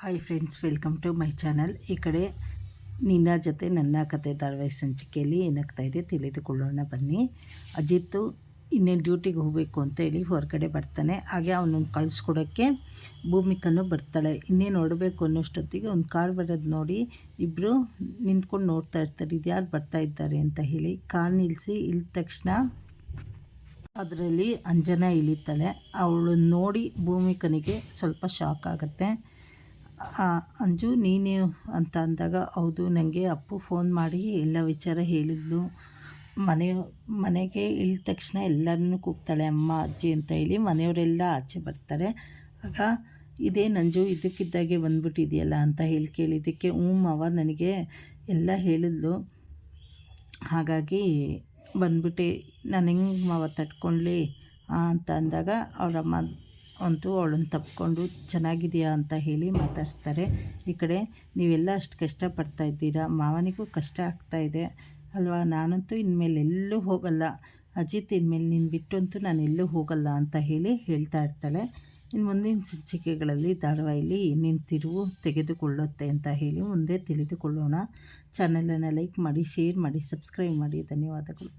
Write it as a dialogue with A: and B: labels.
A: Hi friends, welcome to my channel. ಈ ಕಡೆ ನಿನ್ನ ಜೊತೆ ನನ್ನ ಕತೆ ಧಾರಾವಾಹಿ ಸಂಚಿಕೆಯಲ್ಲಿ ಏನಾಗ್ತಾ ಇದೆ ತಿಳಿದುಕೊಳ್ಳೋಣ ಬನ್ನಿ. ಅಜಿತ್ ಇನ್ನೇನು ಡ್ಯೂಟಿಗೆ ಹೋಗಬೇಕು ಅಂತ ಹೇಳಿ ಹೊರಗಡೆ ಬರ್ತಾನೆ. ಹಾಗೆ ಅವನನ್ನು ಕಳಿಸ್ಕೊಡೋಕ್ಕೆ ಭೂಮಿಕನು ಬರ್ತಾಳೆ. ಇನ್ನೇನು ನೋಡಬೇಕು ಅನ್ನೋಷ್ಟೊತ್ತಿಗೆ ಒಂದು ಕಾರ್ ಬರೋದು ನೋಡಿ ಇಬ್ಬರು ನಿಂತ್ಕೊಂಡು ನೋಡ್ತಾ ಇರ್ತಾರೆ. ಇದು ಯಾರು ಬರ್ತಾ ಇದ್ದಾರೆ ಅಂತ ಹೇಳಿ ಕಾರ್ ನಿಲ್ಲಿಸಿ ಇಳಿದ ತಕ್ಷಣ ಅದರಲ್ಲಿ ಅಂಜನಾ ಇಳಿತಾಳೆ. ಅವಳು ನೋಡಿ ಭೂಮಿಕನಿಗೆ ಸ್ವಲ್ಪ ಶಾಕ್ ಆಗುತ್ತೆ. ಅಂಜು, ನೀನು ಅಂತ ಅಂದಾಗ, ಹೌದು ನನಗೆ ಅಪ್ಪು ಫೋನ್ ಮಾಡಿ ಎಲ್ಲ ವಿಚಾರ ಹೇಳಿದ್ಲು. ಮನೆ, ಮನೆಗೆ ಇಳಿದ ತಕ್ಷಣ ಎಲ್ಲರನ್ನೂ ಕೂಗ್ತಾಳೆ, ಅಮ್ಮ, ಅಜ್ಜಿ ಅಂತ ಹೇಳಿ ಮನೆಯವರೆಲ್ಲ ಆಚೆ ಬರ್ತಾರೆ. ಆಗ, ಇದೇ ನಂಜು ಇದಕ್ಕಿದ್ದಾಗೆ ಬಂದ್ಬಿಟ್ಟಿದೆಯಲ್ಲ ಅಂತ ಹೇಳಿ ಕೇಳಿದ್ದಕ್ಕೆ, ಹ್ಞೂ ಮಾವ, ನನಗೆ ಎಲ್ಲ ಹೇಳಿದ್ಲು. ಹಾಗಾಗಿ ಬಂದ್ಬಿಟ್ಟು. ನಾನು ಹೆಂಗೆ ಮಾವ ತಟ್ಕೊಳ್ಳಿ ಅಂತ ಅಂದಾಗ ಅವರಮ್ಮ ಅಂತೂ ಅವಳನ್ನು ತಪ್ಪಿಕೊಂಡು ಚೆನ್ನಾಗಿದೆಯಾ ಅಂತ ಹೇಳಿ ಮಾತಾಡಿಸ್ತಾರೆ. ಈ ಕಡೆ ನೀವೆಲ್ಲ ಅಷ್ಟು ಕಷ್ಟಪಡ್ತಾ ಇದ್ದೀರಾ? ಮಾವನಿಗೂ ಕಷ್ಟ ಆಗ್ತಾ ಇದೆ ಅಲ್ವಾ? ನಾನಂತೂ ಇನ್ಮೇಲೆ ಎಲ್ಲೂ ಹೋಗಲ್ಲ. ಅಜಿತ್ ಇನ್ಮೇಲೆ ನೀನು ಬಿಟ್ಟಂತೂ ನಾನು ಎಲ್ಲೂ ಹೋಗಲ್ಲ ಅಂತ ಹೇಳಿ ಹೇಳ್ತಾ ಇರ್ತಾಳೆ. ಇನ್ನು ಮುಂದಿನ ಸಂಚಿಕೆಗಳಲ್ಲಿ ಧಾರಾವಾಹಿಲಿ ಏನೇನು ತಿರುವು ತೆಗೆದುಕೊಳ್ಳುತ್ತೆ ಅಂತ ಹೇಳಿ ಮುಂದೆ ತಿಳಿದುಕೊಳ್ಳೋಣ. ಚಾನಲನ್ನು ಲೈಕ್ ಮಾಡಿ, ಶೇರ್ ಮಾಡಿ, ಸಬ್ಸ್ಕ್ರೈಬ್ ಮಾಡಿ. ಧನ್ಯವಾದಗಳು.